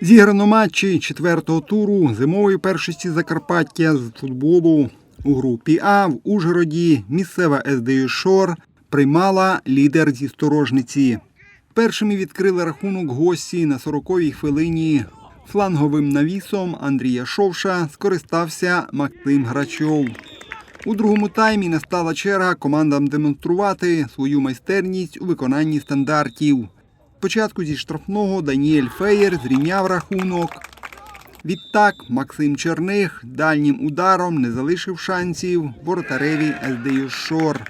Зіграно матчі четвертого туру зимової першості Закарпаття з футболу у групі А в Ужгороді місцева СДЮ Шор приймала лідер зі сторожниці. Першими відкрили рахунок гості на 40-й хвилині. Фланговим навісом Андрія Шовша скористався Максим Грачов. У другому таймі настала черга командам демонструвати свою майстерність у виконанні стандартів. Спочатку зі штрафного Даніель Феєр зрівняв рахунок. Відтак Максим Черних дальнім ударом не залишив шансів воротареві СДЮ Шор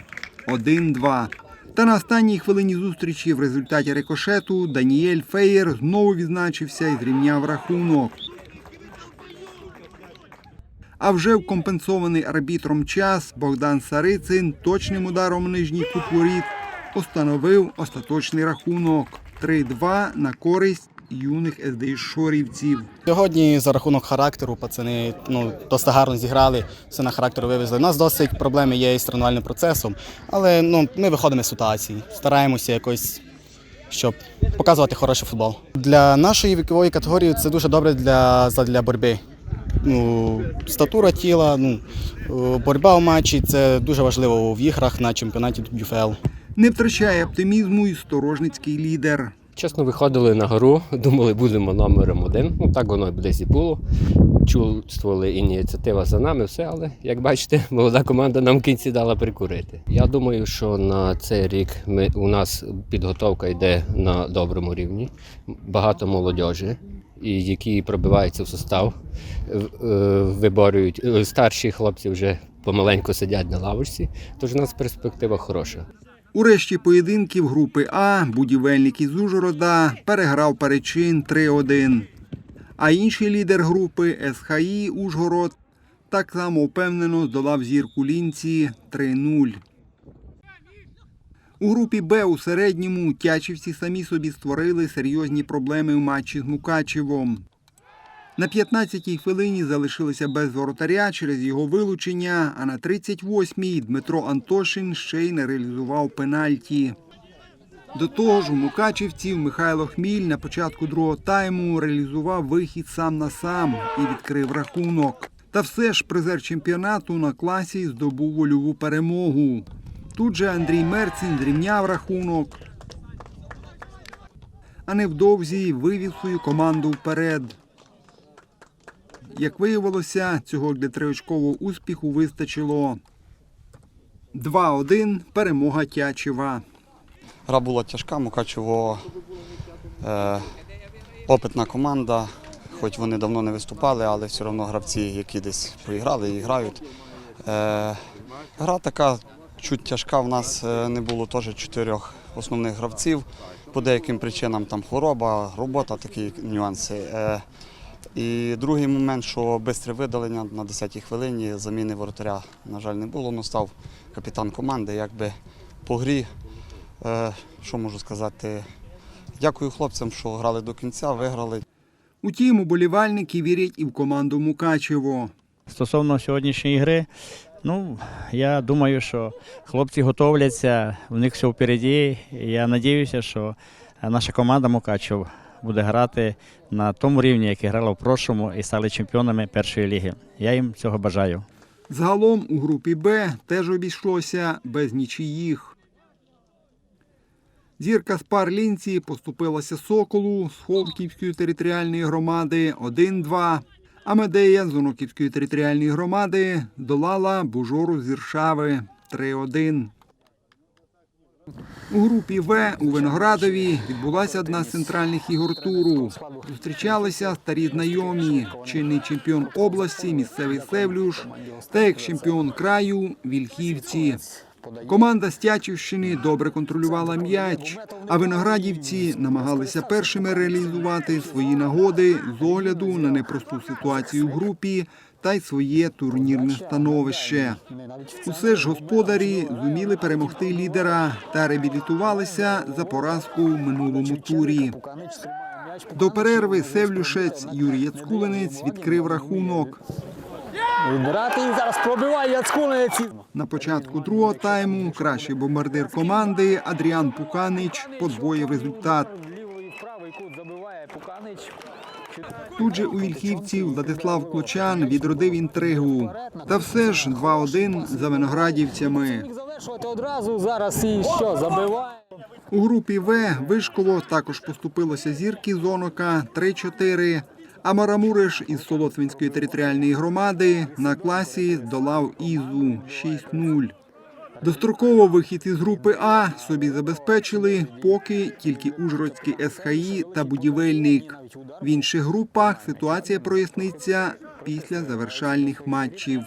1-2. Та на останній хвилині зустрічі в результаті рикошету Даніель Феєр знову відзначився і зрівняв рахунок. А вже в компенсований арбітром час Богдан Сарицин точним ударом нижній кут установив остаточний рахунок 3-2 на користь юних СДІ-шорівців. Сьогодні за рахунок характеру пацани ну, досить гарно зіграли, все на характер вивезли. У нас досить проблеми є із тренувальним процесом, але ну, ми виходимо з ситуації, стараємося якось, щоб показувати хороший футбол. Для нашої вікової категорії це дуже добре для, для боротьби. Ну, статура тіла, ну, е, боротьба у матчі це дуже важливо в іграх на чемпіонаті ЮФЛ. Не втрачає оптимізму і сторожницький лідер. Чесно, виходили на гору, думали, будемо номером один. Ну так воно десь і було. Чувствували ініціатива за нами, все, але як бачите, молода команда нам в кінці дала прикурити. Я думаю, що на цей рік ми, у нас підготовка йде на доброму рівні. Багато молодіжі, і які пробиваються в состав, е, виборюють. Старші хлопці вже помаленьку сидять на лавочці, тож у нас перспектива хороша. У решті поєдинків групи А будівельник із Ужгорода переграв Перечин 3-1. А інший лідер групи СХІ Ужгород так само впевнено здолав зірку Лінці 3-0. У групі Б у середньому тячівці самі собі створили серйозні проблеми в матчі з Мукачевом. На 15-й хвилині залишилися без воротаря через його вилучення, а на 38-й Дмитро Антошин ще й не реалізував пенальті. До того ж, у Мукачівців Михайло Хміль на початку другого тайму реалізував вихід сам на сам і відкрив рахунок. Та все ж призер чемпіонату на класі здобув вольову перемогу. Тут же Андрій Мерцин зрівняв рахунок, а невдовзі вивів свою команду вперед. Як виявилося, цього для триочкового успіху вистачило. 2-1 перемога Тячева. Гра була тяжка, Мукачево е, опитна команда, хоч вони давно не виступали, але все одно гравці, які десь поіграли і грають. Е, гра така чуть тяжка. В нас е, не було теж чотирьох основних гравців. По деяким причинам там хвороба, робота, такі нюанси. Е, і другий момент, що швидке видалення на 10-й хвилині, заміни воротаря, на жаль, не було. Ну, став капітан команди, якби по грі. Е, що можу сказати? Дякую хлопцям, що грали до кінця, виграли. Утім, уболівальники вірять і в команду Мукачево. Стосовно сьогоднішньої гри, ну я думаю, що хлопці готовляться, у них все впереді. Я надіюся, що наша команда Мукачев буде грати на тому рівні, який грала в прошлому, і стали чемпіонами першої ліги. Я їм цього бажаю. Загалом у групі Б теж обійшлося без нічиїх. Зірка з пар Лінці поступилася Соколу з Холківської територіальної громади 1-2. А Медея з Оноківської територіальної громади долала Бужору з Іршави 3-1. У групі В у Виноградові відбулася одна з центральних ігор туру. Зустрічалися старі знайомі, чинний чемпіон області, місцевий Севлюш та екс-чемпіон краю Вільхівці. Команда Стячівщини добре контролювала м'яч, а виноградівці намагалися першими реалізувати свої нагоди з огляду на непросту ситуацію в групі та й своє турнірне становище. Усе ж господарі зуміли перемогти лідера та реабілітувалися за поразку в минулому турі. До перерви Севлюшець Юрій Яцкулинець відкрив рахунок. Відбирати зараз пробиває Яцкулинець. На початку другого тайму кращий бомбардир команди Адріан Пуканич подвоїв результат. Тут же у вільхівців Владислав Клочан відродив інтригу. Та все ж 2-1 за виноградівцями. Завершувати одразу, зараз і що, забиває. У групі В Вишково також поступилося зірки Зонока 3-4, а Марамуриш із Солотвинської територіальної громади на класі долав Ізу 6-0. Достроково вихід із групи А собі забезпечили, поки тільки Ужгородський СХІ та будівельник. В інших групах ситуація проясниться після завершальних матчів.